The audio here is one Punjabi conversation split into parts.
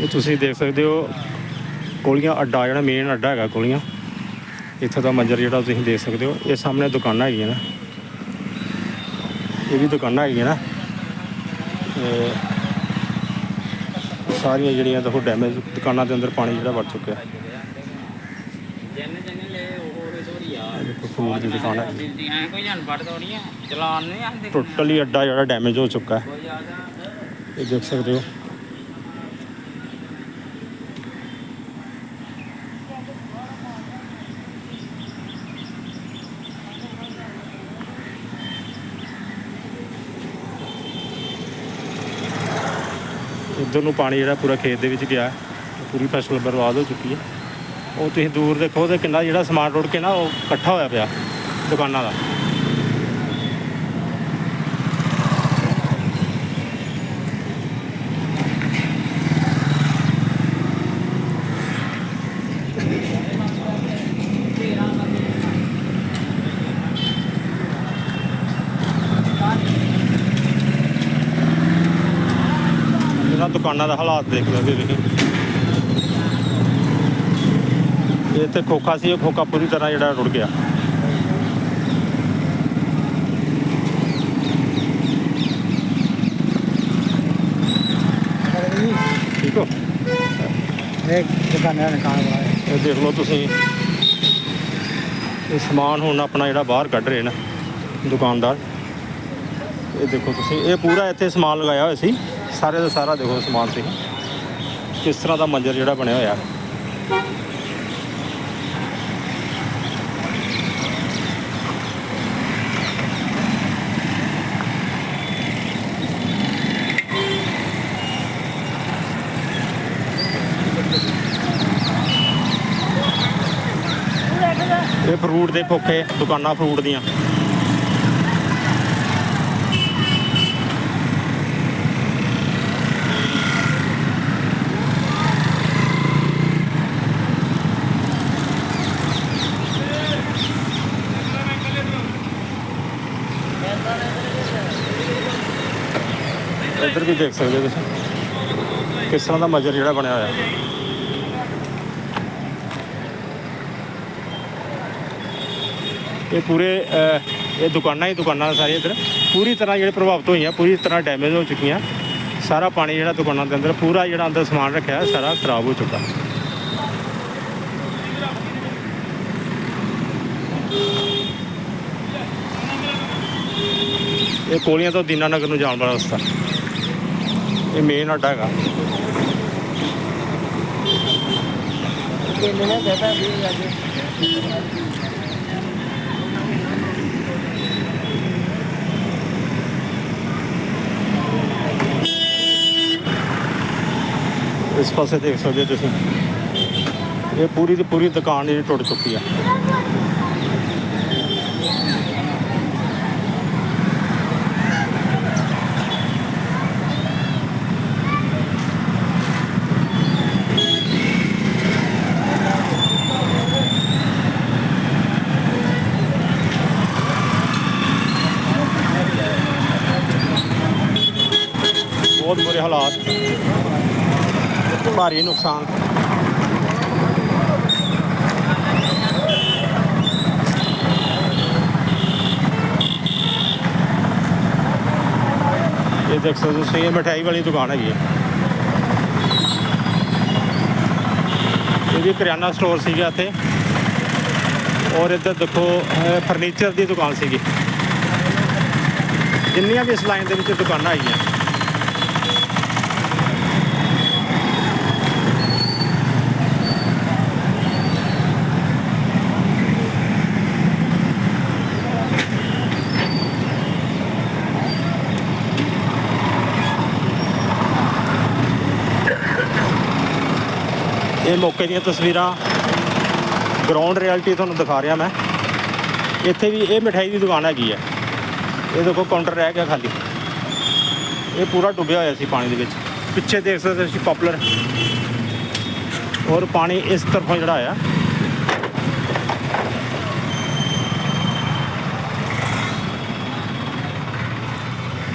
ਇਹ ਤੁਸੀਂ ਦੇਖ ਸਕਦੇ ਹੋ ਕੋਲੀਆਂ ਅੱਡਾ ਜਿਹੜਾ ਮੇਨ ਅੱਡਾ ਹੈਗਾ ਕੋਲੀਆਂ। ਇੱਥੇ ਦਾ ਮੰਜ਼ਰ ਜਿਹੜਾ ਤੁਸੀਂ ਦੇਖ ਸਕਦੇ ਹੋ ਇਹ ਸਾਹਮਣੇ ਦੁਕਾਨਾਂ ਹੈਗੀਆਂ ਨਾ। ਇਹ ਵੀ ਦੁਕਾਨਾਂ ਹੈਗੀਆਂ ਨਾ। ਸਾਰੀਆਂ ਜਿਹੜੀਆਂ ਦੇਖੋ ਡੈਮੇਜ ਦੁਕਾਨਾਂ ਦੇ ਅੰਦਰ ਪਾਣੀ ਜਿਹੜਾ ਵੜ ਚੁੱਕਿਆ। ਫੂਡ ਦੀ ਦੁਕਾਨ ਹੈ। ਟੋਟਲੀ ਅੱਡਾ ਜਿਹੜਾ ਡੈਮੇਜ ਹੋ ਚੁੱਕਾ ਹੈ। ਇਹ ਦੇਖ ਸਕਦੇ ਹੋ। ਇੱਧਰ ਨੂੰ ਪਾਣੀ ਜਿਹੜਾ ਪੂਰਾ ਖੇਤ ਦੇ ਵਿੱਚ ਗਿਆ ਪੂਰੀ ਫਸਲ ਬਰਬਾਦ ਹੋ ਚੁੱਕੀ ਹੈ। ਉਹ ਤੁਸੀਂ ਦੂਰ ਦੇਖੋ ਤੇ ਕਿੰਨਾ ਜਿਹੜਾ ਸਮਾਨ ਰੋੜ ਕੇ ਨਾ ਉਹ ਇਕੱਠਾ ਹੋਇਆ ਪਿਆ ਦੁਕਾਨਾਂ ਦਾ। ਆਹ ਦੁਕਾਨਾਂ ਦਾ ਹਾਲਾਤ ਦੇਖ ਲਓ ਜੀ ਤੁਸੀਂ। ਇਹ ਇੱਥੇ ਖੋਖਾ ਸੀ ਉਹ ਖੋਖਾ ਪੂਰੀ ਤਰ੍ਹਾਂ ਜਿਹੜਾ ਰੁੜ ਗਿਆ। ਇਹ ਦੇਖ ਲਓ ਤੁਸੀਂ। ਇਹ ਸਮਾਨ ਹੁਣ ਆਪਣਾ ਜਿਹੜਾ ਬਾਹਰ ਕੱਢ ਰਹੇ ਨੇ ਦੁਕਾਨਦਾਰ। ਇਹ ਦੇਖੋ ਤੁਸੀਂ ਇਹ ਪੂਰਾ ਇੱਥੇ ਸਮਾਨ ਲਗਾਇਆ ਹੋਇਆ ਸੀ। ਸਾਰੇ ਦਾ ਸਾਰਾ ਦੇਖੋ ਸਮਾਨ ਤੇ ਕਿਸ ਤਰ੍ਹਾਂ ਦਾ ਮੰਜ਼ਰ ਜਿਹੜਾ ਬਣਿਆ ਹੋਇਆ। ਇਹ ਫਰੂਟ ਦੇ ਭੁੱਖੇ ਦੁਕਾਨਾਂ ਫਰੂਟ ਦੀਆਂ। ਇੱਧਰ ਵੀ ਦੇਖ ਸਕਦੇ ਹੋ ਤੁਸੀਂ। ਕਿਸ ਤਰ੍ਹਾਂ ਦਾ ਮੰਜ਼ਰ ਜਿਹੜਾ ਬਣਿਆ ਹੋਇਆ। ਇਹ ਪੂਰੇ ਇਹ ਦੁਕਾਨਾਂ ਹੀ ਦੁਕਾਨਾਂ ਸਾਰੀਆਂ ਇੱਧਰ। ਪੂਰੀ ਤਰ੍ਹਾਂ ਜਿਹੜੇ ਪ੍ਰਭਾਵਿਤ ਹੋਈਆਂ, ਪੂਰੀ ਤਰ੍ਹਾਂ ਡੈਮੇਜ ਹੋ ਚੁੱਕੀਆਂ। ਸਾਰਾ ਪਾਣੀ ਜਿਹੜਾ ਦੁਕਾਨਾਂ ਦੇ ਅੰਦਰ, ਪੂਰਾ ਜਿਹੜਾ ਅੰਦਰ ਸਮਾਨ ਰੱਖਿਆ ਸਾਰਾ ਖਰਾਬ ਹੋ ਚੁੱਕਾ। ਇਹ ਕੋਲੀਆਂ ਤੋਂ ਦੀਨਾਨਗਰ ਨੂੰ ਜਾਣ ਵਾਲਾ ਰਸਤਾ। ਇਹ ਮੇਨ ਅੱਡਾ ਹੈਗਾ। ਕਿੰਨੇ ਨੇ ਬੈਠਾ ਵੀ ਅੱਜ ਇਸ ਪਾਸੇ ਦੇਖ ਸਕਦੇ ਹੋ ਤੁਸੀਂ। ਇਹ ਪੂਰੀ ਦੀ ਪੂਰੀ ਦੁਕਾਨ ਜਿਹੜੀ ਟੁੱਟ ਚੁੱਕੀ ਆ। ਹਾਲਾਤ। ਭਾਰੀ ਨੁਕਸਾਨ। ਇਹ ਦੇਖ ਸਕਦੇ ਹੋ ਤੁਸੀਂ ਇਹ ਮਠਿਆਈ ਵਾਲੀ ਦੁਕਾਨ ਹੈਗੀ ਹੈ। ਇਹ ਵੀ ਕਰਿਆਨਾ ਸਟੋਰ ਸੀਗਾ ਇੱਥੇ। ਔਰ ਇੱਧਰ ਦੇਖੋ ਫਰਨੀਚਰ ਦੀ ਦੁਕਾਨ ਸੀਗੀ। ਜਿੰਨੀਆਂ ਵੀ ਇਸ ਲਾਈਨ ਦੇ ਵਿੱਚ ਦੁਕਾਨਾਂ ਹੈਗੀਆਂ। ਇਹ ਮੌਕੇ ਦੀਆਂ ਤਸਵੀਰਾਂ ਗਰਾਊਂਡ ਰਿਐਲਿਟੀ ਤੁਹਾਨੂੰ ਦਿਖਾ ਰਿਹਾ ਮੈਂ। ਇੱਥੇ ਵੀ ਇਹ ਮਠਾਈ ਦੀ ਦੁਕਾਨ ਹੈਗੀ ਹੈ ਇਹ ਦੇਖੋ ਕਾਊਂਟਰ ਰਹਿ ਗਿਆ ਖਾਲੀ। ਇਹ ਪੂਰਾ ਡੁੱਬਿਆ ਹੋਇਆ ਸੀ ਪਾਣੀ ਦੇ ਵਿੱਚ। ਪਿੱਛੇ ਦੇਖ ਸਕਦੇ ਹੋ ਤੁਸੀਂ ਪਪੂਲਰ ਔਰ ਪਾਣੀ ਇਸ ਤਰਫੋਂ ਜਿਹੜਾ ਆਇਆ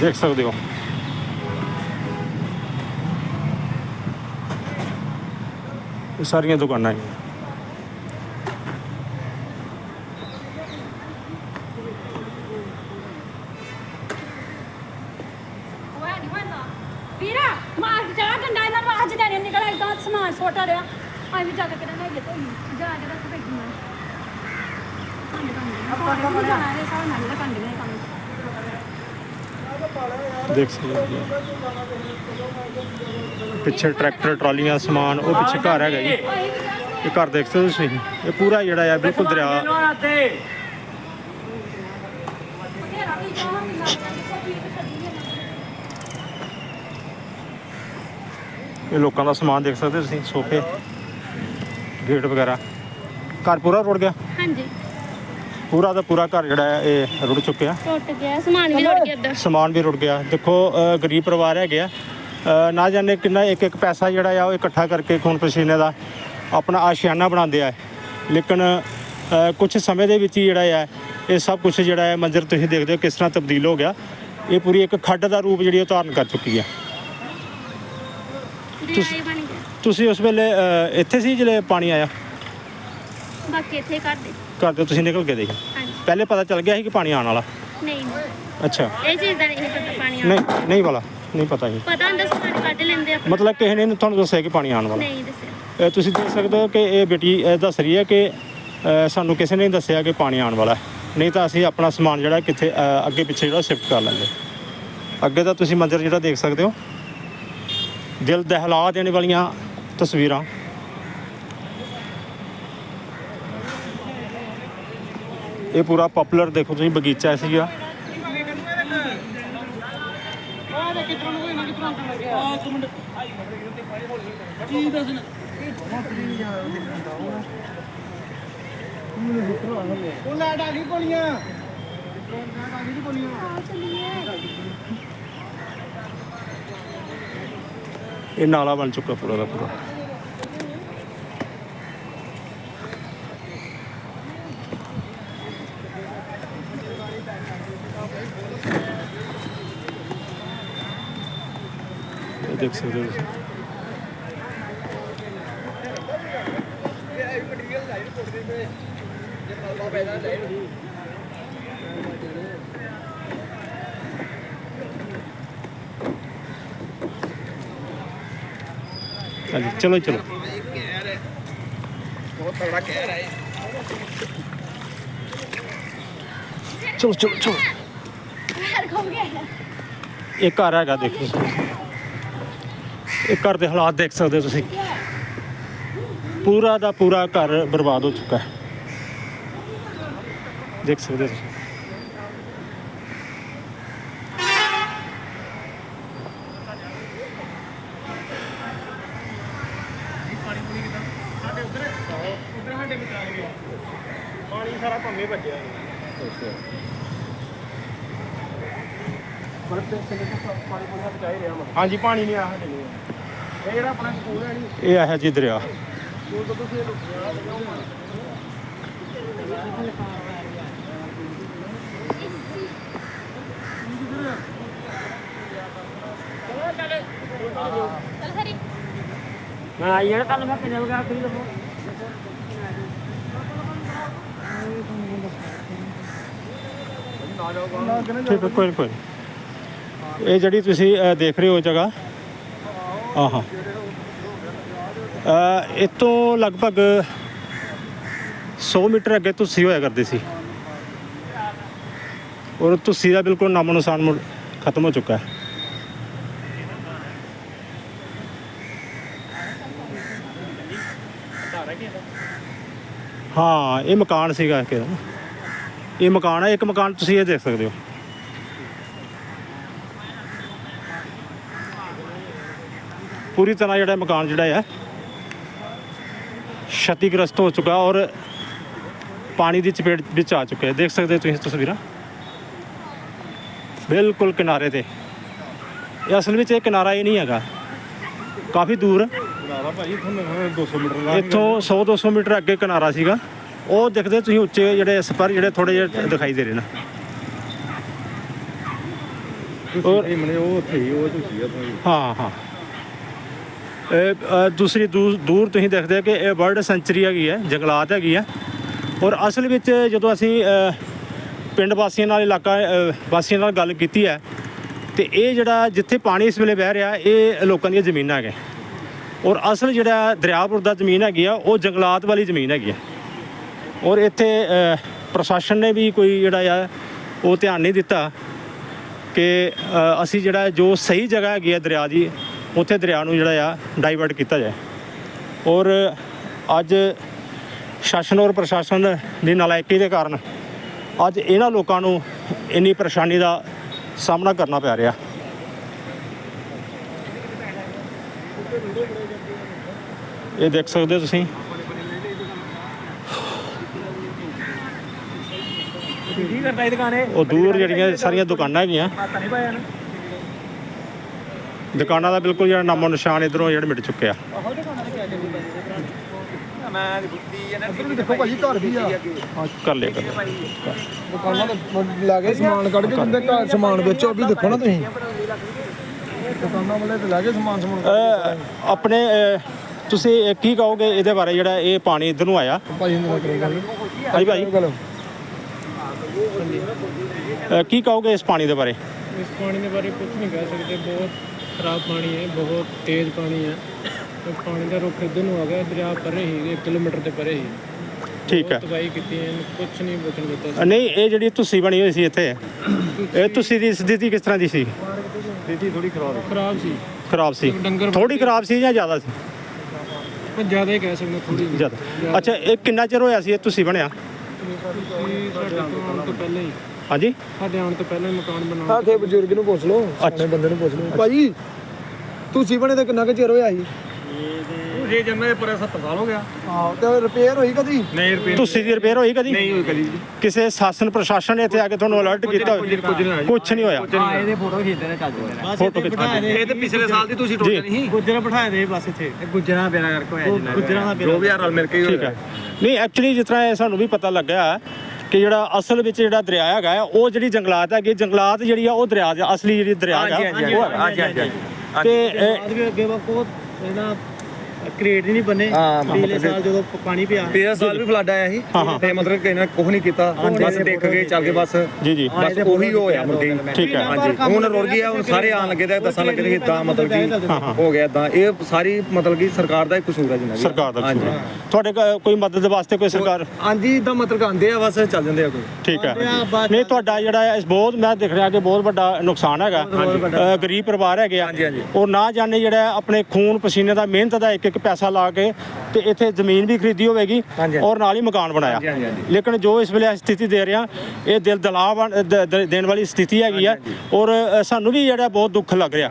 ਦੇਖ ਸਕਦੇ ਹੋ। ਇਹ ਸਾਰੀਆਂ ਦੁਕਾਨਾਂ ਵੀਰਾ ਮਾਰ ਜਾ ਇਹਨਾਂ ਨੂੰ ਅੱਜ ਦੇਣੇ ਨਿਕਲ ਇਦਾਂ ਸਮਾਨ ਵੀ ਜਾ ਕੇ ਕਿਹੜਾ ਲੈ ਤੋਈ ਜਾ ਕੇ ਰੱਖ ਬੈਠੀ ਮੈਂ। ਆਪਾਂ ਕੰਮ ਜਾਣਾ ਰੇ ਸਾਹ ਨਾਲ ਕੰਡ ਗਏ ਕੰਮ ਦੇਖ ਸਕਦੇ ਹੋ ਪਿੱਛੇ ਟਰੈਕਟਰ, ਟਰਾਲੀਆਂ, ਸਮਾਨ, ਉਹ ਪਿੱਛੇ ਘਰ ਹੈਗਾ ਜੀ। ਇਹ ਘਰ ਦੇਖ ਸਕਦੇ ਤੁਸੀਂ। ਇਹ ਪੂਰਾ ਜਿਹੜਾ ਆ, ਬਿਲਕੁਲ ਦਰਿਆ। ਇਹ ਲੋਕਾਂ ਦਾ ਸਮਾਨ ਦੇਖ ਸਕਦੇ ਤੁਸੀਂ, ਸੋਫੇ, ਗੇਟ ਵਗੈਰਾ। ਘਰ ਪੂਰਾ ਰੁੜ ਗਿਆ? ਹਾਂਜੀ। ਪੂਰਾ ਦਾ ਪੂਰਾ ਘਰ ਜਿਹੜਾ ਹੈ ਇਹ ਰੁੜ ਚੁੱਕਿਆ। ਟੁੱਟ ਗਿਆ ਸਮਾਨ ਵੀ ਰੁੜ ਗਿਆ ਇੱਧਰ। ਸਮਾਨ ਵੀ ਰੁੜ ਗਿਆ। ਦੇਖੋ ਅ, ਗਰੀਬ ਪਰਿਵਾਰ ਹੈਗੇ ਆ। ਅ, ਨਾ ਜਾਣੇ ਕਿੰਨਾ ਇੱਕ ਇੱਕ ਪੈਸਾ ਜਿਹੜਾ ਆ ਉਹ ਇਕੱਠਾ ਕਰਕੇ ਖੂਨ ਪਸੀਨੇ ਦਾ ਆਪਣਾ ਆਸ਼ਿਆਨਾ ਬਣਾਉਂਦੇ ਆ। ਲੇਕਿਨ ਕੁਝ ਸਮੇਂ ਦੇ ਵਿੱਚ ਹੀ ਜਿਹੜਾ ਆ ਇਹ ਸਭ ਕੁਝ ਜਿਹੜਾ ਹੈ ਮੰਜ਼ਰ ਤੁਸੀਂ ਦੇਖਦੇ ਹੋ ਕਿਸ ਤਰ੍ਹਾਂ ਤਬਦੀਲ ਹੋ ਗਿਆ। ਇਹ ਪੂਰੀ ਇੱਕ ਖੱਡ ਦਾ ਰੂਪ ਜਿਹੜੀ ਉਹ ਧਾਰਨ ਕਰ ਚੁੱਕੀ ਹੈ ਦਰਿਆ ਹੀ ਬਣ ਗਿਆ। ਤੁਸੀਂ ਉਸ ਵੇਲੇ ਅ, ਇੱਥੇ ਸੀ ਜਿਹੜੇ ਪਾਣੀ ਆਇਆ? ਬਾਕੀ ਇੱਥੇ ਕਰ ਦੇ। ਘਰ ਦੇ ਤੁਸੀਂ ਨਿਕਲ ਕੇ ਹਾਂਜੀ। ਪਹਿਲੇ ਪਤਾ ਚੱਲ ਗਿਆ ਸੀ ਕਿ ਪਾਣੀ ਆਉਣ ਵਾਲਾ। ਨਹੀਂ। ਨਹੀਂ। ਅੱਛਾ। ਇਹ ਚੀਜ਼ ਦਾ ਨਹੀਂ ਪਤਾ ਪਾਣੀ ਆਉਣਾ ਨਹੀਂ ਨਹੀਂ ਵਾਲਾ। ਨਹੀਂ ਪਤਾ ਸੀ। ਪਤਾ ਹੁੰਦਾ ਸਮਾਨ ਕੱਢ ਲੈਂਦੇ ਆਪਾਂ। ਮਤਲਬ ਕਿਸੇ ਨੇ ਤੁਹਾਨੂੰ ਦੱਸਿਆ ਕਿ ਪਾਣੀ ਆਉਣ ਵਾਲਾ। ਨਹੀਂ ਦੱਸਿਆ। ਇਹ ਤੁਸੀਂ ਦੇਖ ਸਕਦੇ ਹੋ ਕਿ ਇਹ ਬੇਟੀ ਇਹ ਦੱਸ ਰਹੀ ਹੈ ਕਿ ਅ, ਸਾਨੂੰ ਕਿਸੇ ਨੇ ਨਹੀਂ ਦੱਸਿਆ ਕਿ ਪਾਣੀ ਆਉਣ ਵਾਲਾ ਹੈ। ਨਹੀਂ ਤਾਂ ਅਸੀਂ ਆਪਣਾ ਸਮਾਨ ਜਿਹੜਾ ਕਿੱਥੇ ਅ, ਅੱਗੇ ਪਿੱਛੇ ਜਿਹੜਾ ਸ਼ਿਫਟ ਕਰ ਲੈਂਦੇ। ਅੱਗੇ ਤਾਂ ਤੁਸੀਂ ਮੰਜ਼ਰ ਜਿਹੜਾ ਦੇਖ ਸਕਦੇ ਹੋ। ਦਿਲ ਦਹਿਲਾ ਦੇਣ ਵਾਲੀਆਂ ਤਸਵੀਰਾਂ। ਇਹ ਪੂਰਾ ਪਪੂਲਰ ਦੇਖੋ ਤੁਸੀਂ, ਬਗੀਚਾ ਸੀਗਾ। ਉਹ ਲੈਟ ਆ ਗਈ ਕੋਲੀਆਂ ਇਹ ਨਾਲਾ ਬਣ ਚੁੱਕਾ ਪੂਰਾ ਦਾ ਪੂਰਾ। ਦੇਖ ਸਕਦੇ ਹੋ ਹਾਂਜੀ ਚਲੋ ਚਲੋ। ਚਲੋ ਚਲੋ ਚਲੋ। ਘਰ ਖੁੱਲ ਗਿਆ ਇਹ ਘਰ ਹੈਗਾ ਦੇਖੋ। ਇਹ ਘਰ ਦੇ ਹਾਲਾਤ ਦੇਖ ਸਕਦੇ ਹੋ ਤੁਸੀਂ। ਪੂਰਾ ਦਾ ਪੂਰਾ ਘਰ ਬਰਬਾਦ ਹੋ ਚੁੱਕਾ ਹੈ। ਦੇਖ ਸਕਦੇ ਹੋ ਤੁਸੀਂ। ਪਾਣੀ ਸਾਰਾ ਭੰਮੇ ਹਾਂਜੀ ਪਾਣੀ ਨਹੀਂ ਆਇਆ ਸਾਡੇ ਇਹ ਜਿਹੜਾ ਆਪਣਾ ਸਕੂਲ ਹੈ ਇਹ ਆਇਆ ਜੀ ਦਰਿਆ। ਚੱਲ ਸਰੀ ਮੈਂ ਆਈ ਜਿਹੜਾ ਕੱਲ ਮੈਂ ਕਿੰਨੇ ਵਗੈਰਾ ਖਰੀਦ ਲਵਾਂ ਠੀਕ ਹੈ ਕੋਈ ਨੀ, ਕੋਈ ਨੀ। ਇਹ ਜਿਹੜੀ ਤੁਸੀਂ ਅ, ਦੇਖ ਰਹੇ ਹੋ ਜਗ੍ਹਾ ਹਾਂ ਹਾਂ ਇਹ ਤੋਂ ਲਗਭਗ 100 ਮੀਟਰ ਅੱਗੇ ਤੁਸੀਂ ਹੋਇਆ ਕਰਦੇ ਸੀ। ਔਰ ਤੁਸੀਂ ਦਾ ਬਿਲਕੁਲ ਨਾਮੋ ਨਿਸ਼ਾਨ ਖਤਮ ਹੋ ਚੁੱਕਾ ਹੈ। ਹਾਂ, ਇਹ ਮਕਾਨ ਸੀਗਾ ਕਿ ਇਹ ਮਕਾਨ ਹੈ, ਇੱਕ ਮਕਾਨ ਤੁਸੀਂ ਇਹ ਦੇਖ ਸਕਦੇ ਹੋ। ਪੂਰੀ ਤਰ੍ਹਾਂ ਜਿਹੜਾ ਮਕਾਨ ਜਿਹੜਾ ਹੈ ਛਤੀਗ੍ਰਸਤ ਹੋ ਚੁੱਕਾ ਔਰ ਪਾਣੀ ਦੀ ਚਪੇਟ ਵਿੱਚ ਆ ਚੁੱਕਿਆ ਹੈ। ਦੇਖ ਸਕਦੇ ਤੁਸੀਂ ਤਸਵੀਰਾਂ? ਬਿਲਕੁਲ ਕਿਨਾਰੇ ਤੇ। ਇਹ ਅਸਲ ਵਿੱਚ ਇਹ ਕਿਨਾਰਾ ਹੀ ਨਹੀਂ ਹੈਗਾ। ਕਾਫੀ ਦੂਰ। ਭਾਈ ਤੁਹਾਨੂੰ 200 ਮੀਟਰ ਇੱਥੋਂ 100 200 ਮੀਟਰ ਅੱਗੇ ਕਿਨਾਰਾ ਸੀਗਾ। ਉਹ ਦਿਖਦੇ ਤੁਸੀਂ ਉੱਚੇ ਜਿਹੜੇ ਸਪਰ ਜਿਹੜੇ ਥੋੜੇ ਜਿਹੇ ਦਿਖਾਈ ਦੇ ਰਹੇ ਨੇ। ਉਹ ਮਨੇ ਉਹ ਉੱਥੇ ਹੀ ਉਹ ਤੁਸੀਂ ਹਾਂ ਹਾਂ ਇਹ, ਦੂਸਰੀ ਦੂਰ ਦੂਰ ਤੁਸੀਂ ਦੇਖਦੇ ਹੋ ਕਿ ਇਹ ਬਰਡ ਸੈਂਚਰੀ ਹੈਗੀ ਹੈ, ਜੰਗਲਾਤ ਹੈਗੀ ਹੈ। ਔਰ ਅਸਲ ਵਿੱਚ ਜਦੋਂ ਅਸੀਂ ਪਿੰਡ ਵਾਸੀਆਂ ਨਾਲ, ਇਲਾਕਾ ਵਾਸੀਆਂ ਨਾਲ ਗੱਲ ਕੀਤੀ ਹੈ, ਤੇ ਇਹ ਜਿਹੜਾ ਜਿੱਥੇ ਪਾਣੀ ਇਸ ਵੇਲੇ ਵਹਿ ਰਿਹਾ, ਇਹ ਲੋਕਾਂ ਦੀਆਂ ਜ਼ਮੀਨਾਂ ਹੈਗੇ ਔਰ ਅਸਲ ਜਿਹੜਾ ਦਰਿਆਪੁਰ ਦਾ ਜ਼ਮੀਨ ਹੈਗੀ ਆ, ਉਹ ਜੰਗਲਾਤ ਵਾਲੀ ਜ਼ਮੀਨ ਹੈਗੀ ਆ। ਔਰ ਇੱਥੇ ਪ੍ਰਸ਼ਾਸਨ ਨੇ ਵੀ ਕੋਈ ਜਿਹੜਾ ਆ, ਉਹ ਧਿਆਨ ਨਹੀਂ ਦਿੱਤਾ ਕਿ ਅਸੀਂ ਜਿਹੜਾ ਜੋ ਸਹੀ ਜਗ੍ਹਾ ਹੈਗੀ ਆ ਦਰਿਆ ਦੀ ਉੱਥੇ ਦਰਿਆ ਨੂੰ ਜਿਹੜਾ ਆ ਡਾਈਵਰਟ ਕੀਤਾ ਜਾਏ। ਔਰ ਅੱਜ ਸ਼ਾਸਨ ਔਰ ਪ੍ਰਸ਼ਾਸਨ ਦੀ ਨਲਾਇਕੀ ਦੇ ਕਾਰਨ ਅੱਜ ਇਹਨਾਂ ਲੋਕਾਂ ਨੂੰ ਇੰਨੀ ਪਰੇਸ਼ਾਨੀ ਦਾ ਸਾਹਮਣਾ ਕਰਨਾ ਪੈ ਰਿਹਾ। ਇਹ ਦੇਖ ਸਕਦੇ ਹੋ ਤੁਸੀਂ। ਉਹ ਦੂਰ ਜਿਹੜੀਆਂ ਸਾਰੀਆਂ ਦੁਕਾਨਾਂ ਹੈਗੀਆਂ। ਦੁਕਾਨਾਂ ਦਾ ਬਿਲਕੁਲ ਜਿਹੜਾ ਨਾਮੋ ਨਿਸ਼ਾਨ ਇਧਰੋਂ ਜਿਹੜੇ ਮਿਟ ਚੁੱਕੇ ਆ। ਆਹੋ ਦੁਕਾਨਾਂ ਤੇ ਕਿਆ ਚੱਲੀ ਮੈਂ ਬੁੱਧੀ ਹੈ ਨਾ ਇੱਧਰ ਵੀ ਦੇਖੋ ਭਾਜੀ ਘਰ ਵੀ ਆ। ਕਰ ਲਿਆ ਕਰ। ਲਿਆ। ਦੁਕਾਨਾਂ ਤੇ ਲੈ ਕੇ ਸਮਾਨ ਕੱਢ ਕੇ ਜਿੰਦੇ ਘਰ ਸਮਾਨ ਵੇਚੋ ਉਹ ਵੀ ਦੇਖੋ ਨਾ ਤੁਸੀਂ। ਦੁਕਾਨਾਂ ਵਾਲੇ ਤੇ ਲੈ ਕੇ ਸਮਾਨ ਸਮੂਨ ਕੱਢ ਕੇ ਅਹ ਆਪਣੇ ਤੁਸੀਂ ਕੀ ਕਹੋਗੇ ਇਹਦੇ ਬਾਰੇ ਜਿਹੜਾ ਇਹ ਪਾਣੀ ਇਧਰ ਨੂੰ ਆਇਆ? ਭਾਜੀ ਨੂੰ ਕਰੋ ਗੱਲ ਹਾਂਜੀ ਭਾਈ ਗੱਲ ਅਹ ਕੀ ਕਹੋਗੇ ਇਸ ਪਾਣੀ ਦੇ ਬਾਰੇ? ਇਸ ਪਾਣੀ ਦੇ ਬਾਰੇ ਕੁਝ ਨਹੀਂ ਕਹਿ ਸਕਦੇ ਬਹੁਤ ਖਰਾਬ ਪਾਣੀ ਹੈ ਬਹੁਤ ਤੇਜ਼ ਪਾਣੀ ਹੈ। ਤੇ ਪਾਣੀ ਦਾ ਰੁੱਖ ਇੱਧਰ ਨੂੰ ਆ ਗਿਆ ਦਰਿਆ ਪਰੇ ਹੀ 1 ਕਿਲੋਮੀਟਰ ਤੇ ਪਰੇ ਹੀ। ਠੀਕ ਹੈ। ਤਬਾਹੀ ਕੀਤੀ ਹੈ ਕੁਝ ਨਹੀਂ ਬਚਣ ਦਿੱਤਾ ਨਹੀਂ ਇਹ ਜਿਹੜੀ ਤੁਸੀਂ ਬਣੀ ਹੋਈ ਸੀ ਇੱਥੇ ਇਹ ਤੁਸੀਂ ਦੀ ਸਥਿਤੀ ਕਿਸ ਤਰ੍ਹਾਂ ਦੀ ਸੀ? ਖਰਾਬ ਸੀ। ਖਰਾਬ ਸੀ। ਥੋੜੀ ਖਰਾਬ ਸੀ ਜਾਂ ਜ਼ਿਆਦਾ ਸੀ? ਪਰ ਜ਼ਿਆਦਾ ਹੀ ਕਹਿ ਸਕਦੇ ਥੋੜੀ ਜ਼ਿਆਦਾ। ਅੱਛਾ ਇਹ ਕਿੰਨਾ ਚਿਰ ਹੋਇਆ ਸੀ ਇਹ ਤੁਸੀਂ ਬਣਿਆ? ਸਾਡੇ ਆਉਣ ਤੋਂ ਪਹਿਲਾਂ ਹੀ। ਹਾਂਜੀ? ਸਾਡੇ ਆਉਣ ਤੋਂ ਪਹਿਲਾਂ ਹੀ ਮਕਾਨ ਬਣਾਉਣਾ ਆਥੇ ਬਜ਼ੁਰਗ ਨੂੰ ਪੁੱਛ ਲਓ ਆਪਣੇ ਬੰਦੇ ਨੂੰ ਪੁੱਛ ਲਓ। ਭਾਜੀ ਤੁਸੀਂ ਬਣੇ ਤੇ ਕਿੰਨਾ ਕੁ ਚਿਰ ਹੋਇਆ ਸੀ? ਇਹ ਜੰਮੇ ਪਰ 70 ਸਾਲ ਹੋ ਗਿਆ। ਹਾਂ ਤੇ ਰਿਪੇਅਰ ਹੋਈ ਕਦੀ? ਨਹੀਂ ਰੁਪਏ ਤੁਸੀਂ ਦੀ ਰਿਪੇਅਰ ਹੋਈ ਕਦੀ? ਨਹੀਂ ਹੋਈ ਕਦੀ। ਕਿਸੇ ਸ਼ਾਸਨ ਪ੍ਰਸ਼ਾਸਨ ਨੇ ਇੱਥੇ ਆ ਕੇ ਤੁਹਾਨੂੰ ਅਲਰਟ ਕੀਤਾ ਕੁਝ ਨਹੀਂ ਹੋਇਆ? ਜੀ। ਕੁਝ ਨਹੀਂ ਹੋਇਆ? ਹਾਂ ਇਹਦੇ ਫੋਟੋ ਖਿੱਚਦੇ ਨੇ ਚੱਜ ਦੇ ਫੋਟੋ ਖਿੱਚ ਇਹ ਤੇ ਪਿਛਲੇ ਸਾਲ ਦੀ ਤੁਸੀਂ ਟੋਟਲ ਨਹੀਂ? ਗੁੱਜਰ ਬਿਠਾਏ ਦੇ ਬਸ ਇੱਥੇ। ਗੁੱਜਰਾਂ ਬੇੜਾ ਕਰਕੇ ਹੋਇਆ ਜਿੰਨਾ ਗੁੱਜਰਾਂ ਦਾ ਜੋ ਵੀ ਆ ਰਲ ਮਿਲ ਕੇ ਹੀ ਠੀਕ ਹੈ। ਨਹੀਂ ਐਕਚੁਅਲੀ ਜਿਸ ਤਰ੍ਹਾਂ ਇਹ ਸਾਨੂੰ ਵੀ ਪਤਾ ਲੱਗਾ ਕਿ ਜਿਹੜਾ ਅਸਲ ਵਿੱਚ ਜਿਹੜਾ ਦਰਿਆ ਹੈਗਾ ਆ, ਉਹ ਜਿਹੜੀ ਜੰਗਲਾਤ ਹੈਗੀ ਜੰਗਲਾਤ ਜਿਹੜੀ ਆ ਉਹ ਦਰਿਆ ਦੀ ਅਸਲੀ ਜਿਹੜੀ ਦਰਿਆ ਹੈਗਾ ਹਾਂਜੀ ਹਾਂਜੀ ਉਹ ਹੈਗਾ ਹਾਂਜੀ ਹਾਂਜੀ ਤੇ ਇਹ- ਅੱਗੇ ਕ੍ਰੀਏਟ ਨਹੀਂ ਬਣੇ ਹਾਂ, ਪਿਛਲੇ ਸਾਲ ਜਦੋਂ ਪ- ਪਾਣੀ ਪਿਆ। ਪਿਛਲੇ ਸਾਲ ਵੀ ਫਲੱਡ ਆਇਆ ਸੀ। ਤੇ ਮਤਲਬ ਕਿ ਇਹਨਾਂ ਕੁਝ ਨਹੀਂ ਕੀਤਾ। ਬਸ ਦੇਖ ਕੇ ਚੱਲ ਕੇ ਬਸ। ਜੀ ਜੀ। ਬਸ ਉਹੀ ਹੋਇਆ ਕੇ। ਠੀਕ ਹੈ ਹਾਂਜੀ। ਹੁਣ ਰੁੜ ਗਿਆ ਹੁਣ ਸਾਰੇ ਆਣ ਲੱਗੇ ਤੇ ਦੱਸਣ ਲੱਗੇ ਕਿ ਇਦਾਂ ਮਤਲਬ ਕਿ ਹੋ ਗਿਆ ਇਦਾਂ ਇਹ ਸਾਰੀ ਮਤਲਬ ਕਿ ਸਰਕਾਰ ਦਾ ਹੀ ਕਸੂਰ ਹੈ ਜਿੰਨਾ ਵੀ ਸਰਕਾਰ ਦਾ ਹਾਂਜੀ ਕਸੂਰ ਹੈ। ਤੁਹਾਡੇ ਕ- ਕੋਈ ਮਦਦ ਵਾਸਤੇ ਕੋਈ ਸਰਕਾਰ? ਹਾਂਜੀ ਇਦਾਂ ਮਤਲਬ ਕਿ ਆਂਦੇ ਆ ਬਸ ਚੱਲ ਜਾਂਦੇ ਆ ਕੋਈ। ਠੀਕ ਹੈ ਨਹੀਂ ਤੁਹਾਡਾ ਜਿਹੜਾ ਹੈ ਇਸ ਬਹੁਤ ਮੈਂ ਦੇਖ ਰਿਹਾ ਕਿ ਬਹੁਤ ਵੱਡਾ ਨੁਕਸਾਨ ਹੈਗਾ। ਅ, ਗਰੀਬ ਪਰਿਵਾਰ ਹੈਗੇ ਆ। ਹਾਂਜੀ, ਹਾਂਜੀ। ਉਹ ਨਾ ਜਾਣੇ ਜਿਹੜਾ ਹੈ ਆਪਣੇ ਖੂਨ ਪਸੀਨੇ ਦਾ ਮਿਹਨਤ ਦਾ ਇੱਕ ਇੱਕ ਪੈਸਾ ਲਾ ਕੇ ਤੇ ਇੱਥੇ ਜ਼ਮੀਨ ਵੀ ਖਰੀਦੀ ਹੋਵੇਗੀ। ਔਰ ਨਾਲ ਹੀ ਮਕਾਨ ਬਣਾਇਆ। ਲੇਕਿਨ ਜੋ ਇਸ ਵੇਲੇ ਸਥਿਤੀ ਦੇ ਰਿਹਾ ਇਹ ਦਿਲ ਦਲਾ ਦੇਣ ਵਾਲੀ ਸਥਿਤੀ ਹੈਗੀ ਆ ਔਰ ਸਾਨੂੰ ਵੀ ਜਿਹੜਾ ਬਹੁਤ ਦੁੱਖ ਲੱਗ ਰਿਹਾ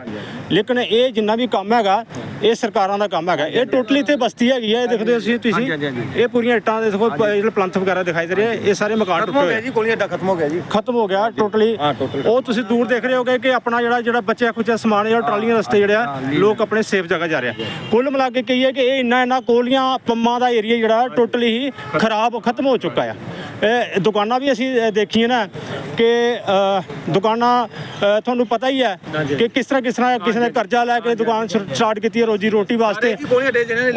ਲੇਕਿਨ ਇਹ ਜਿੰਨਾ ਵੀ ਕੰਮ ਹੈਗਾ ਇਹ ਸਰਕਾਰਾਂ ਦਾ ਕੰਮ ਹੈਗਾ। ਇਹ ਟੋਟਲੀ ਤੇ ਬਸਤੀ ਹੈਗੀ ਹੈ ਇਹ ਦੇਖਦੇ ਹੋ ਤੁਸੀਂ ਤੁਸੀਂ। ਇਹ ਪੂਰੀਆਂ ਇੱਟਾਂ ਦੇ ਦੇਖੋ ਜਿਹੜੇ ਪਲੰਥ ਵਗੈਰਾ ਦਿਖਾਈ ਦੇ ਰਹੇ ਇਹ ਸਾਰੇ ਮਕਾਨ ਖਤਮ ਟੁੱਟੇ ਹੋ ਹੋਏ। ਜੀ ਕੋਲੀ ਅੱਡਾ ਖਤਮ ਹੋ ਗਿਆ ਜੀ। ਖਤਮ ਹੋ ਗਿਆ ਟੋਟਲੀ ਹਾਂ, ਉਹ ਤੁਸੀਂ ਦੂਰ ਦੇਖ ਰਹੇ ਹੋਗੇ ਕਿ ਆਪਣਾ ਜਿਹੜਾ ਜਿਹੜਾ ਬੱਚਿਆ ਖੁਚਿਆ ਸਮਾਨ ਜਿਹੜਾ ਟਰਾਲੀਆਂ ਰਸਤੇ ਜਿਹੜੇ ਲੋਕ ਆਪਣੇ ਸੇਫ ਜਗ੍ਹਾ ਜਾ ਰਹੇ ਕੁੱਲ ਮਿਲਾ ਕੇ ਕਹੀਏ ਕਿ ਇਹ ਇੰਨਾ ਇੰਨਾ ਕੋਲੀਆਂ ਪੰਮਾਂ ਦਾ ਏਰੀਆ ਜਿਹੜਾ ਟੋਟਲੀ ਹੀ ਖਰਾਬ ਖਤਮ ਹੋ ਚੁੱਕਾ ਆ। ਇਹ ਦੁਕਾਨਾਂ ਵੀ ਅਸੀਂ ਦੇਖੀਆਂ ਨਾ ਕਿ ਦੁਕਾਨਾਂ ਤੁਹਾਨੂੰ ਪਤਾ ਹੀ ਹੈ ਕਿ ਕਿਸ ਤਰ੍ਹਾਂ ਕਿਸ ਤਰ੍ਹਾਂ ਕਿਸੇ ਨੇ ਕਰਜ਼ਾ ਲੈ ਕੇ ਦੁਕਾਨ ਸਟਾਰਟ ਕੀਤੀ ਹੈ ਰੋਜੀ ਰੋਟੀ ਵਾਸਤੇ।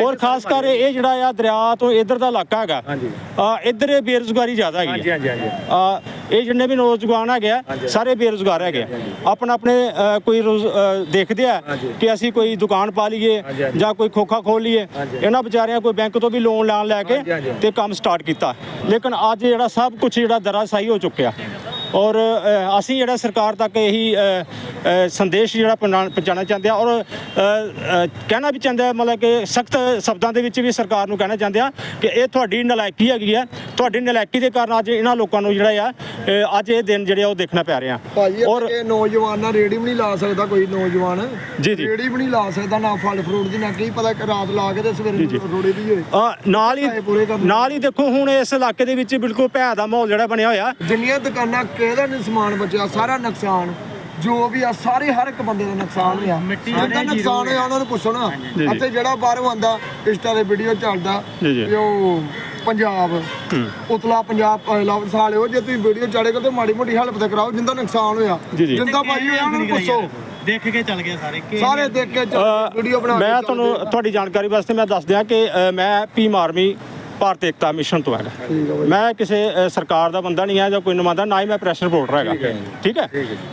ਔਰ ਖਾਸ ਕਰ ਇਹ ਜਿਹੜਾ ਆ ਦਰਿਆ ਤੋਂ ਇਧਰ ਦਾ ਇਲਾਕਾ ਹੈਗਾ ਹਾਂਜੀ। ਆ ਇੱਧਰ ਇਹ ਬੇਰੁਜ਼ਗਾਰੀ ਜ਼ਿਆਦਾ ਹੈਗੀ ਹਾਂਜੀ ਹਾਂਜੀ ਹਾਂਜੀ। ਆ ਇਹ ਜਿੰਨੇ ਵੀ ਨੌਜਵਾਨ ਹੈਗੇ ਸਾਰੇ ਬੇਰੁਜ਼ਗਾਰ ਹੈਗੇ ਆਪਣਾ ਆਪਣੇ ਕੋਈ ਦੇਖਦੇ ਆ ਕਿ ਅਸੀਂ ਕੋਈ ਦੁਕਾਨ ਪਾ ਲਈਏ। ਜਾਂ ਕੋਈ ਖੋਖਾ ਖੋਲ ਲਈਏ ਇਹਨਾਂ ਵਿਚਾਰਿਆਂ ਕੋਈ ਬੈਂਕ ਤੋਂ ਵੀ ਲੋਨ ਲੈਣ ਲੈ ਕੇ। ਤੇ ਕੰਮ ਸਟਾਰਟ ਕੀਤਾ। ਲੇਕਿਨ ਅੱਜ ਜਿਹੜਾ ਸਭ ਕੁਝ ਜਿਹੜਾ ਦਰਾਸਾਈ ਹੋ ਚੁੱਕਿਆ। ਔਰ ਅਸੀਂ ਜਿਹੜਾ ਸਰਕਾਰ ਤੱਕ ਇਹੀ ਸੰਦੇਸ਼ ਜਿਹੜਾ ਪਹੁੰਚਾ- ਪਹੁੰਚਾਉਣਾ ਚਾਹੁੰਦੇ ਆ ਔਰ ਕਹਿਣਾ ਵੀ ਚਾਹੁੰਦੇ ਮਤਲਬ ਕਿ ਸਖਤ ਸ਼ਬਦਾਂ ਦੇ ਵਿੱਚ ਵੀ ਸਰਕਾਰ ਨੂੰ ਕਹਿਣਾ ਚਾਹੁੰਦੇ ਆ ਕਿ ਇਹ ਤੁਹਾਡੀ ਨਲਾਇਕੀ ਹੈਗੀ ਆ ਤੁਹਾਡੀ ਨਲਾਇਕੀ ਦੇ ਕਾਰਨ ਅੱਜ ਇਹਨਾਂ ਲੋਕਾਂ ਨੂੰ ਜਿਹੜਾ ਆ ਅੱਜ ਇਹ ਦਿਨ ਜਿਹੜੇ ਉਹ ਦੇਖਣਾ ਪੈ ਰਿਹਾ। ਔਰ ਇਹ ਨੌਜਵਾਨ ਰੇੜੀ ਵੀ ਨਹੀਂ ਲਾ ਸਕਦਾ ਕੋਈ ਨੌਜਵਾਨ। ਜੀ, ਜੀ। ਰੇੜੀ ਵੀ ਨਹੀਂ ਲਾ ਸਕਦਾ ਨਾ ਫਲ ਫਰੂਟ ਦੀ ਨਾ ਕੀ ਪਤਾ ਰਾਤ ਲਾ ਕੇ ਤੇ ਸਵੇਰੇ ਰੋੜੀ ਦੀ ਹੋਏ। ਨਾਲ ਹੀ। ਨਾਲ ਹੀ ਦੇਖੋ ਹੁਣ ਇਸ ਇਲਾਕੇ ਦੇ ਵਿੱਚ ਬਿਲਕੁਲ ਭੈ ਦਾ ਮਾਹੌਲ ਜਿਹੜਾ ਬਣਿਆ ਹੋਇਆ। ਜਿੰਨੀਆਂ ਦੁਕਾਨਾਂ ਕਿਹਦਾ ਨਹੀਂ ਸਮਾਨ ਬਚਿਆ ਸਾਰਾ ਨੁਕਸਾਨ ਜੋ ਵੀ ਆ ਸਾਰੇ ਹਰ ਇੱਕ ਬੰਦੇ ਦਾ ਨੁਕਸਾਨ ਹੋਇਆ ਜਿਹਦਾ ਨੁਕਸਾਨ ਹੋਇਆ ਉਹਨਾਂ ਨੂੰ ਪੁੱਛੋ ਨਾ। ਅਤੇ ਜਿਹੜਾ ਬਾਹਰੋਂ ਆਂਦਾ ਇੰਸਟਾ ਦੇ ਵੀਡੀਓ ਚੱਲਦਾ। ਵੀ ਉਹ ਪੰਜਾਬ ਉਤਲਾ ਪੰਜਾਬ ਪਹਿਲਾ ਸਾਲਿਓ ਜੇ ਤੁਸੀਂ ਵੀਡੀਓ ਚਾੜੇਗਾ ਤੇ ਮਾੜੀ ਮੋਟੀ ਹੈਲਪ ਤੇ ਕਰਾਓ ਜਿੰਦਾ ਨੁਕਸਾਨ ਹੋਇਆ। ਜਿੰਦਾ ਭਾਈ ਹੋਇਆ ਉਹਨਾਂ ਨੂੰ ਪੁੱਛੋ ਦੇਖ ਕੇ ਚੱਲ ਗਏ ਸਾਰੇ ਕਿ ਸਾਰੇ ਦੇਖ ਕੇ ਵੀਡੀਓ ਬਣਾ ਮੈਂ ਤੁਹਾਨੂੰ। ਤੁਹਾਡੀ ਜਾਣਕਾਰੀ ਵਾਸਤੇ ਮੈਂ ਦੱਸ ਦਿਆਂ ਕਿ ਮੈਂ ਭੀਮ ਆਰਮੀ ਭਾਰਤ ਏਕਤਾ ਮਿਸ਼ਨ ਤੋਂ ਹੈਗਾ। ਆ ਮੈਂ ਕਿਸੇ ਅ, ਸਰਕਾਰ ਦਾ ਬੰਦਾ ਨਹੀਂ ਆ ਜਾਂ ਕੋਈ ਨੁਮਾਇੰਦਾ ਨਾ ਹੀ ਮੈਂ ਪ੍ਰੈਸ ਰਿਪੋਰਟਰ ਹੈਗਾ। ਠੀਕ ਹੈ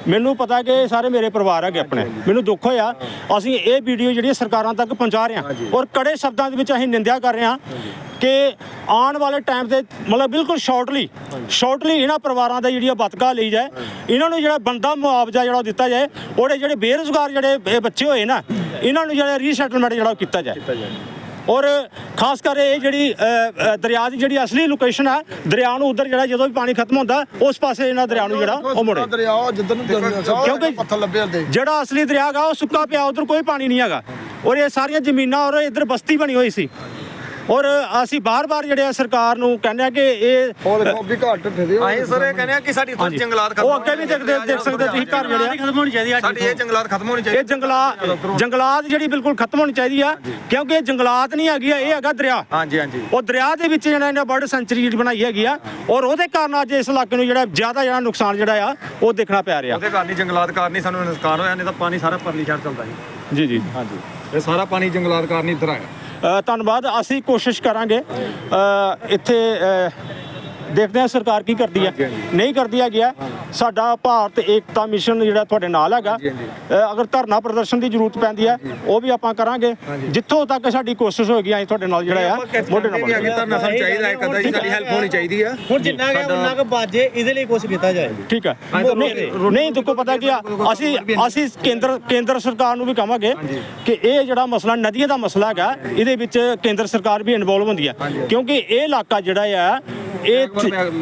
ਮੈਨੂੰ ਪਤਾ ਕਿ ਇਹ ਸਾਰੇ ਮੇਰੇ ਪਰਿਵਾਰ ਹੈਗੇ ਆਪਣੇ। ਮੈਨੂੰ ਦੁੱਖ ਹੋਇਆ ਅਸੀਂ ਇਹ ਵੀਡੀਓ ਜਿਹੜੀ ਹੈ ਸਰਕਾਰਾਂ ਤੱਕ ਪਹੁੰਚਾ ਰਹੇ ਹਾਂ ਔਰ ਕੜੇ ਸ਼ਬਦਾਂ ਦੇ ਵਿੱਚ ਅਸੀਂ ਨਿੰਦਿਆ ਕਰ ਰਹੇ ਹਾਂ ਕਿ ਆਉਣ ਵਾਲੇ ਟਾਈਮ ਤੇ ਮਤਲਬ ਬਿਲਕੁਲ ਸ਼ਾਰਟਲੀ ਸ਼ਾਰਟਲੀ ਇਹਨਾਂ ਪਰਿਵਾਰਾਂ ਦਾ ਜਿਹੜੀਆਂ ਬਤਕਾ ਲਈ ਜਾਏ ਇਹਨਾਂ ਨੂੰ ਜਿਹੜਾ ਬੰਦਾ ਮੁਆਵਜ਼ਾ ਜਿਹੜਾ ਉਹ ਦਿੱਤਾ ਜਾਏ ਉਹਦੇ ਜਿਹੜੇ ਬੇਰੁਜ਼ਗਾਰ ਜਿਹੜੇ ਬੱਚੇ ਹੋਏ ਨਾ ਇਹਨਾਂ ਨੂੰ ਜਿਹੜਾ ਰੀਸੈਟਲਮੈਂਟ ਜਿਹੜਾ ਉਹ ਕੀਤਾ ਜਾਏ। ਔਰ ਖਾਸ ਕਰ ਇਹ ਜਿਹੜੀ ਦਰਿਆ ਦੀ ਜਿਹੜੀ ਅਸਲੀ ਲੋਕੇਸ਼ਨ ਹੈ ਦਰਿਆ ਨੂੰ ਉਧਰ ਜਿਹੜਾ ਜਦੋਂ ਵੀ ਪਾਣੀ ਖਤਮ ਹੁੰਦਾ ਉਸ ਪਾਸੇ ਇਹਨਾਂ ਦਰਿਆ ਨੂੰ ਜਿਹੜਾ ਉਹ ਮੁੜੇ। ਦਰਿਆ ਜਿੱਧਰ ਨੂੰ ਜਾਂਦੇ ਕਿਉਂਕਿ- ਕਿਉਂਕਿ ਪੱਥਰ ਲੱਭੇ ਹੁੰਦੇ। ਜਿਹੜਾ ਅਸਲੀ ਦਰਿਆ ਹੈਗਾ ਉਹ ਸੁੱਕਾ ਪਿਆ ਉਧਰ ਕੋਈ ਪਾਣੀ ਨਹੀਂ ਹੈਗਾ। ਔਰ ਇਹ ਸਾਰੀਆਂ ਜ਼ਮੀਨਾਂ ਔਰ ਇੱਧਰ ਬਸਤੀ ਬਣੀ ਹੋਈ ਸੀ। ਔਰ ਅਸੀਂ ਬਾਰ-ਬਾਰ ਜਿਹੜੇ ਆ ਸਰਕਾਰ ਨੂੰ ਕਹਿੰਦੇ ਆ ਕਿ ਇਹ ਉਹ ਦੇਖੋ ਵੀ ਘੱਟ ਠੇਦੇ ਅਸੀਂ ਸਰ ਇਹ ਕਹਿੰਦੇ ਆ ਕਿ ਸਾਡੀ ਇੱਥੋਂ ਜੰਗਲਾਤ ਖਤਮ ਉਹ ਅੱਗੇ ਵੀ ਦੇਖਦੇ ਦੇਖ ਸਕਦੇ ਹੋ ਤੁਸੀਂ ਘਰ ਜਿਹੜੇ ਆ। ਖਤਮ ਹੋਣੀ ਚਾਹੀਦੀ ਸਾਡੀ ਇਹ ਜੰਗਲਾਤ ਖਤਮ ਹੋਣੀ ਇਹ ਚਾਹੀਦੀ ਜੰਗਲਾਤ ਜੰਗਲਾਤ ਜਿਹੜੀ ਬਿਲਕੁਲ ਖਤਮ ਹੋਣੀ ਚਾਹੀਦੀ ਆ ਕਿਉਂਕਿ ਇਹ ਜੰਗਲਾਤ ਨਹੀਂ ਹੈਗੀ ਆ ਇਹ ਹੈਗਾ ਦਰਿਆ। ਹਾਂਜੀ ਹਾਂਜੀ। ਉਹ ਦਰਿਆ ਦੇ ਵਿੱਚ ਜਿਹੜਾ ਇਹਨਾਂ ਬਰਡ ਸੈਂਚਰੀ ਜਿਹੜੀ ਬਣਾਈ ਹੈਗੀ ਆ ਔਰ ਉਹਦੇ ਕਾਰਨ ਅੱਜ ਇਸ ਇਲਾਕੇ ਨੂੰ ਜਿਹੜਾ ਜ਼ਿਆਦਾ ਜਿਹੜਾ ਨੁਕਸਾਨ ਜਿਹੜਾ ਆ ਉਹ ਦੇਖਣਾ ਪੈ ਰਿਹਾ। ਉਹਦੇ ਕਾਰਨ ਹੀ ਜੰਗਲਾਤ ਕਾਰਨ ਹੀ ਸਾਨੂੰ ਨੁਕਸਾਨ ਹੋਇਆ ਨਹੀਂ ਤਾਂ ਪਾਣੀ ਸਾਰਾ ਪਰਲੀ ਛੱਡ ਚੱਲਦਾ ਸੀ ਜੀ ਜੀ। ਹਾਂਜੀ। ਇਹ ਸਾਰਾ ਪਾਣੀ ਜੰਗਲਾਤ ਕਾਰਨ ਹੀ ਇੱਧਰ ਆਇਆ। ਧੰਨਵਾਦ। ਅਸੀਂ ਕੋਸ਼ਿਸ਼ ਕਰਾਂਗੇ। ਇੱਥੇ ਦੇਖਦੇ ਹਾਂ ਸਰਕਾਰ ਕੀ ਕਰਦੀ ਹੈ। ਨਹੀਂ ਕਰਦੀ ਹੈਗੀ ਆ ਸਾਡਾ ਭਾਰਤ ਏਕਤਾ ਮਿਸ਼ਨ ਜਿਹੜਾ ਤੁਹਾਡੇ ਨਾਲ ਹੈਗਾ ਅ, ਅਗਰ ਧਰਨਾ ਪ੍ਰਦਰਸ਼ਨ ਦੀ ਜ਼ਰੂਰਤ ਪੈਂਦੀ ਹੈ ਉਹ ਵੀ ਆਪਾਂ ਕਰਾਂਗੇ। ਜਿੱਥੋਂ ਤੱਕ ਸਾਡੀ ਕੋਸ਼ਿਸ਼ ਹੋਏਗੀ ਅਸੀਂ ਤੁਹਾਡੇ ਨਾਲ ਜਿਹੜਾ ਆ ਮੋਢੇ ਨਾਲ ਮੋਢੇ ਧਰਨਾ ਸਾਨੂੰ ਚਾਹੀਦਾ ਹੈ ਕਦਾ ਜੀ ਸਾਡੀ ਹੈਲਪ ਹੋਣੀ ਚਾਹੀਦੀ ਆ। ਹੁਣ ਜਿੰਨਾ ਗਿਆ ਉਨਾ ਕੁ ਬਾਜੇ ਇਹਦੇ ਲਈ ਕੁਝ ਕੀਤਾ ਜਾਏ। ਠੀਕ ਹੈ। ਨਹੀਂ ਨਹੀਂ ਦੇਖੋ ਪਤਾ ਕੀ ਆ ਅਸੀਂ ਅਸੀਂ ਕੇਂਦਰ ਕੇਂਦਰ ਸਰਕਾਰ ਨੂੰ ਵੀ ਕਹਾਂਗੇ ਕਿ ਇਹ ਜਿਹੜਾ ਮਸਲਾ ਨਦੀਆਂ ਦਾ ਮਸਲਾ ਹੈਗਾ ਇਹਦੇ ਵਿੱਚ ਕੇਂਦਰ ਸਰਕਾਰ ਵੀ ਇਨਵੋਲਵ ਹੁੰਦੀ ਹੈ। ਕਿਉਂਕਿ ਇਹ ਇਲਾਕਾ ਜਿਹੜਾ ਆ ਇਹ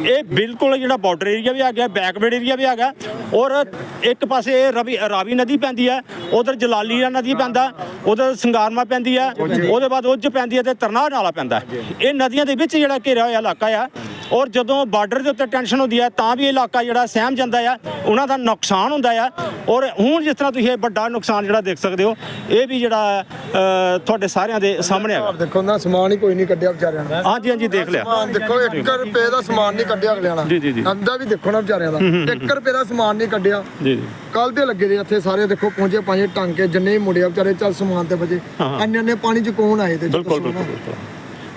ਇਹ ਬਿਲਕੁਲ ਜਿਹੜਾ ਬਾਰਡਰ ਏਰੀਆ ਵੀ ਆ ਗਿਆ ਬੈਕਵਰਡ ਏਰੀਆ ਵੀ ਆ ਗਿਆ ਔਰ ਇੱਕ ਪਾਸੇ ਇਹ ਰਵੀ ਰਾਵੀ ਨਦੀ ਪੈਂਦੀ ਹੈ ਉਧਰ ਜਲਾਲੀਆ ਨਦੀ ਪੈਂਦਾ ਉਧਰ ਸੰਗਾਰਮਾ ਪੈਂਦੀ ਹੈ ਉਹਦੇ ਬਾਅਦ ਉੱਜ ਪੈਂਦੀ ਹੈ ਤੇ ਤਰਨਾਹ ਨਾਲਾ ਪੈਂਦਾ। ਇਹ ਨਦੀਆਂ ਦੇ ਵਿੱਚ ਜਿਹੜਾ ਘਿਰਿਆ ਹੋਇਆ ਇਲਾਕਾ ਆ ਔਰ ਜਦੋਂ ਬਾਰਡਰ ਦੇ ਉੱਤੇ ਟੈਨਸ਼ਨ ਹੁੰਦੀ ਹੈ ਤਾਂ ਵੀ ਇਹ ਇਲਾਕਾ ਜਿਹੜਾ ਸਹਿਮ ਜਾਂਦਾ ਆ ਉਹਨਾਂ ਦਾ ਨੁਕਸਾਨ ਹੁੰਦਾ ਆ। ਔਰ ਹੁਣ ਜਿਸ ਤਰ੍ਹਾਂ ਤੁਸੀਂ ਇਹ ਵੱਡਾ ਨੁਕਸਾਨ ਜਿਹੜਾ ਦੇਖ ਸਕਦੇ ਹੋ ਇਹ ਵੀ ਜਿਹੜਾ ਤੁਹਾਡੇ ਸਾਰਿਆਂ ਦੇ ਸਾਹਮਣੇ ਹੈਗਾ। ਦੇਖੋ ਨਾ ਸਮਾਨ ਹੀ ਕੋਈ ਨਹੀਂ ਕੱਢਿਆ ਵਿਚਾਰਿਆਂ ਦਾ। ਹਾਂਜੀ ਹਾਂਜੀ ਦੇਖ ਲਿਆ। ਸਮਾਨ ਦੇਖੋ 1 ਰੁਪਏ ਦਾ ਸਮਾਨ ਨਹੀਂ ਕੱਢਿਆ ਅਗਲਿਆਂ ਦਾ। ਜੀ, ਜੀ, ਜੀ। ਅੰਦਾ ਵੀ ਦੇਖੋ ਨਾ ਵਿਚਾਰਿਆਂ ਦਾ। 1 ਰੁਪਏ ਦਾ ਸਮਾਨ ਨਹੀਂ ਕੱਢਿਆ। ਜੀ ਜੀ। ਕੱਲ ਦੇ ਲੱਗੇ ਦੇ ਇੱਥੇ ਸਾਰੇ ਦੇਖੋ ਪਹੁੰਚੇ ਪਾਏ ਟਾਂਕੇ ਜਿੰਨੇ ਵੀ ਮੁੰਡਿਆ ਵਿਚਾਰੇ ਚੱਲ ਸਮਾਨ ਤੇ ਵਜੇ ਅੰਨੇ ਅੰਨੇ ਪਾਣੀ ਚ ਕੌਣ ਆਏ ਤੇ ਬਿਲਕੁਲ ਬਿਲਕੁਲ।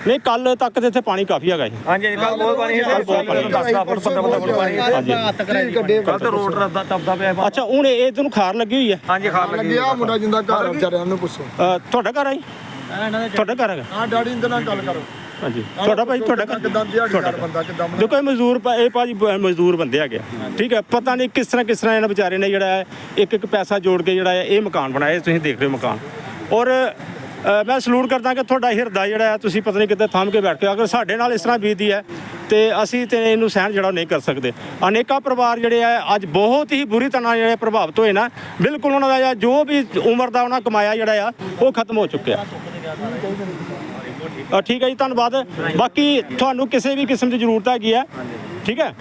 ਨਹੀਂ ਕੱਲ ਤੱਕ ਤੇ ਇੱਥੇ ਪਾਣੀ ਕਾਫੀ ਹੈਗਾ ਜੀ। ਹਾਂਜੀ ਕੱਲ ਬਹੁਤ ਪਾਣੀ ਹੈ ਬਹੁਤ ਪਾਣੀ 10 ਫੁੱਟ 15 ਫੁੱਟ ਪਾਣੀ ਹਾਂਜੀ। ਕੱਢੇ ਕੱਲ ਤੇ ਰੋਡ ਰੱਦਾ ਟੱਪਦਾ ਪਿਆ। ਅੱਛਾ ਹੁਣ ਇਹ ਤੁਹਾਨੂੰ ਖਾਰ ਲੱਗੀ ਹੋਈ ਹੈ? ਹਾਂਜੀ ਖਾਣ ਲੱਗੀ ਲੱਗਿਆ ਮੁੰਡਾ ਜਿੰਦਾ ਘਰ ਆ ਵਿਚਾਰਿਆਂ ਨੂੰ ਪੁੱਛੋ। ਅ, ਤੁਹਾਡਾ ਘਰ ਹੈ ਜੀ ਤੁਹਾਡਾ ਘਰ ਹੈਗਾ? ਹਾਂ ਡੈਡੀ ਦੇ ਨਾਲ ਗੱਲ ਕਰੋ। ਹਾਂਜੀ। ਤੁਹਾਡਾ ਭਾਈ ਤੁਹਾਡਾ ਘਰ ਕਿਦਾਂ ਦਿਹਾੜੀਦਾਰ ਬੰਦਾ ਕਿਦਾਂ ਦੇਖੋ ਇਹ ਮਜ਼ਦੂਰ ਇਹ ਭਾਜੀ ਬ- ਮਜ਼ਦੂਰ ਬੰਦੇ ਹੈਗੇ ਆ। ਠੀਕ ਹੈ ਪਤਾ ਨਹੀਂ ਕਿਸ ਤਰ੍ਹਾਂ ਕਿਸ ਤਰ੍ਹਾਂ ਇਹਨਾਂ ਵਿਚਾਰੇ ਨੇ ਜਿਹੜਾ ਹੈ ਇੱਕ ਇੱਕ ਪੈਸਾ ਜੋੜ ਕੇ ਜਿਹੜਾ ਹੈ ਇਹ ਮਕਾਨ ਬਣਾਏ ਤੁਸੀਂ ਦੇਖ ਰਹੇ ਹੋ ਮਕਾਨ। ਔਰ ਮੈਂ ਸਲੂਟ ਕਰਦਾ ਕਿ ਤੁਹਾਡਾ ਹਿਰਦਾ ਜਿਹੜਾ ਹੈ, ਤੁਸੀਂ ਪਤਾ ਨਹੀਂ ਕਿਤੇ ਥੰਮ ਕੇ ਬੈਠ ਕੇ ਅਗਰ ਸਾਡੇ ਨਾਲ ਇਸ ਤਰ੍ਹਾਂ ਬੀਤਦੀ ਹੈ, ਤੇ ਅਸੀਂ ਤੇ ਇਹਨੂੰ ਸਹਿਣ ਜਿਹੜਾ ਨਹੀਂ ਕਰ ਸਕਦੇ। ਅਨੇਕਾਂ ਪਰਿਵਾਰ ਜਿਹੜੇ ਆ ਅੱਜ ਬਹੁਤ ਹੀ ਬੁਰੀ ਤਰ੍ਹਾਂ ਜਿਹੜੇ ਪ੍ਰਭਾਵਿਤ ਹੋਏ ਨਾ, ਬਿਲਕੁਲ ਉਹਨਾਂ ਦਾ ਜੋ ਵੀ ਉਮਰ ਦਾ ਉਹਨਾਂ ਕਮਾਇਆ ਜਿਹੜਾ ਆ, ਉਹ ਖਤਮ ਹੋ ਚੁੱਕਿਆ। ਠੀਕ ਹੈ ਜੀ, ਧੰਨਵਾਦ। ਬਾਕੀ ਤੁਹਾਨੂੰ ਕਿਸੇ ਵੀ ਕਿਸਮ ਦੀ ਜ਼ਰੂਰਤ ਹੈਗੀ ਹੈ, ਠੀਕ ਹੈ?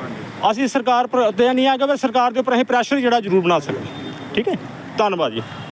ਅਸੀਂ ਸਰਕਾਰ ਪਰ ਤੇ ਨਹੀਂ ਆ ਕਿ ਸਰਕਾਰ ਦੇ ਉੱਪਰ ਅਸੀਂ ਪ੍ਰੈਸ਼ਰ ਜਿਹੜਾ ਜ਼ਰੂਰ ਬਣਾ ਸਕਦੇ। ਠੀਕ ਹੈ? ਧੰਨਵਾਦ ਜੀ।